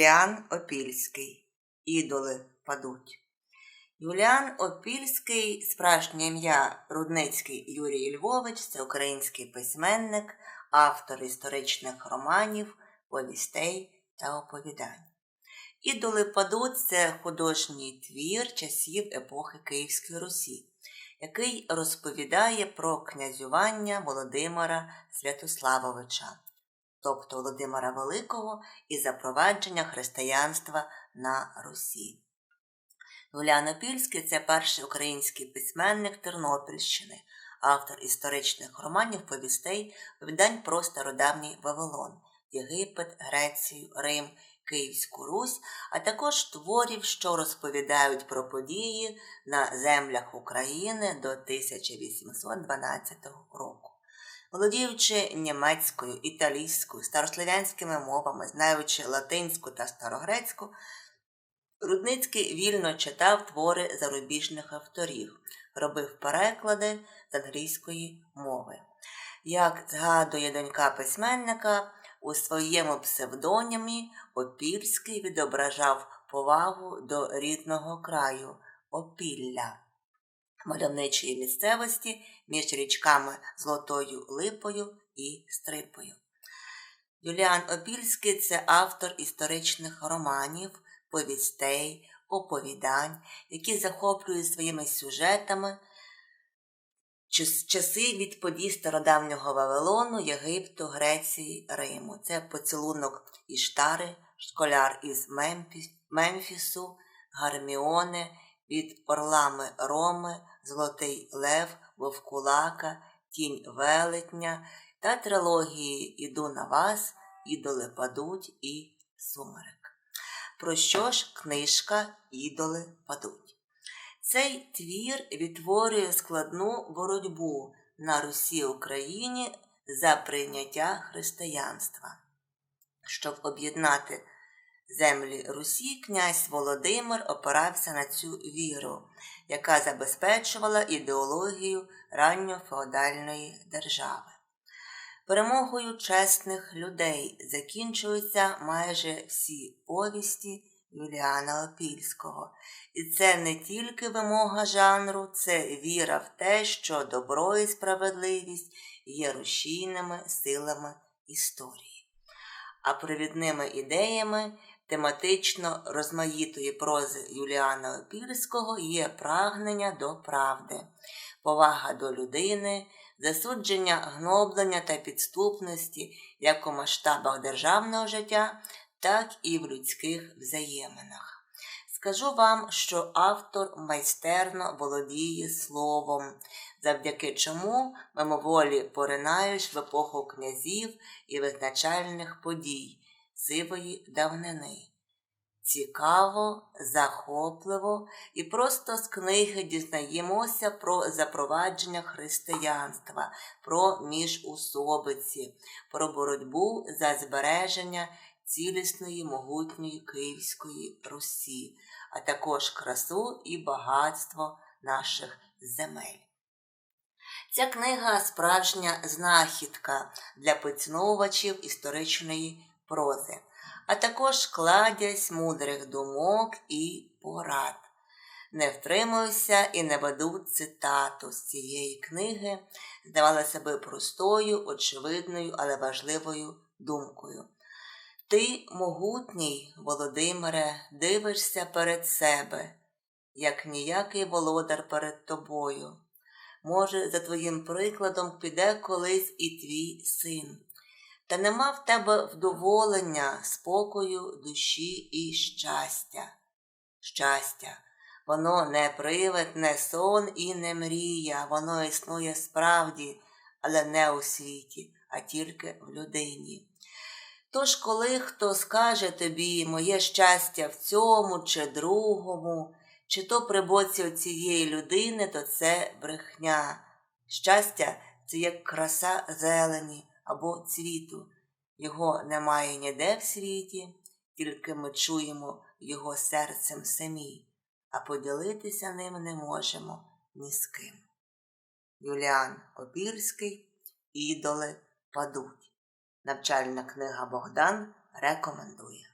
Юліан Опільський. Ідоли падуть. Юліан Опільський, справжнє ім'я Рудницький Юрій Львович, це український письменник, автор історичних романів, повістей та оповідань. Ідоли падуть це художній твір часів епохи Київської Русі, який розповідає про князювання Володимира Святославовича, тобто Володимира Великого і запровадження християнства на Русі. Юліан Опільський це перший український письменник Тернопільщини, автор історичних романів, повістей, повідань про стародавній Вавилон, Єгипет, Грецію, Рим, Київську Русь, а також творів, що розповідають про події на землях України до 1812 року. Володіючи німецькою, італійською, старослов'янськими мовами, знаючи латинську та старогрецьку, Рудницький вільно читав твори зарубіжних авторів, робив переклади з англійської мови. Як згадує донька письменника, у своєму псевдонімі Опільський відображав повагу до рідного краю Опілля, мальовничої місцевості між річками Золотою Липою і Стрипою. Юліан Опільський це автор історичних романів, повістей, оповідань, які захоплюють своїми сюжетами часи від подій стародавнього Вавилону, Єгипту, Греції, Риму. Це поцілунок Іштари, школяр із Мемфісу, Гарміони, від Орлами Роми, Золотий Лев, Вовкулака, Тінь Велетня та трилогії Іду на вас, Ідоли падуть і Сумерек. Про що ж книжка Ідоли падуть? Цей твір відтворює складну боротьбу на Русі Україні за прийняття християнства. Щоб об'єднати землі Русі, князь Володимир опирався на цю віру, яка забезпечувала ідеологію ранньофеодальної держави. Перемогою чесних людей закінчуються майже всі повісті Юліана Опільського. І це не тільки вимога жанру, це віра в те, що добро і справедливість є рушійними силами історії. А провідними ідеями тематично розмаїтої прози Юліана Опільського є прагнення до правди, повага до людини, засудження гноблення та підступності як у масштабах державного життя, так і в людських взаєминах. Скажу вам, що автор майстерно володіє словом, завдяки чому мимоволі поринаєш в епоху князів і визначальних подій сивої давнини. Цікаво, захопливо і просто з книги дізнаємося про запровадження християнства, про міжусобиці, про боротьбу за збереження цілісної могутньої Київської Русі, а також красу і багатство наших земель. Ця книга справжня знахідка для поціновувачів історичної прози, а також кладязь мудрих думок і порад. Не втримуюся і не веду цитату з цієї книги, здавалося би простою, очевидною, але важливою думкою. Ти, могутній, Володимире, дивишся перед себе, як ніякий володар перед тобою. Може, за твоїм прикладом піде колись і твій син. Та нема в тебе вдоволення, спокою, душі і щастя. Щастя, воно не привид, не сон і не мрія, воно існує справді, але не у світі, а тільки в людині. Тож, коли хто скаже тобі моє щастя в цьому чи другому, чи то при боці цієї людини, то це брехня. Щастя це як краса зелені або цвіту. Його немає ніде в світі, тільки ми чуємо його серцем самі, а поділитися ним не можемо ні з ким. Юліан Опірський, ідоли падуть. Навчальна книга Богдан рекомендує.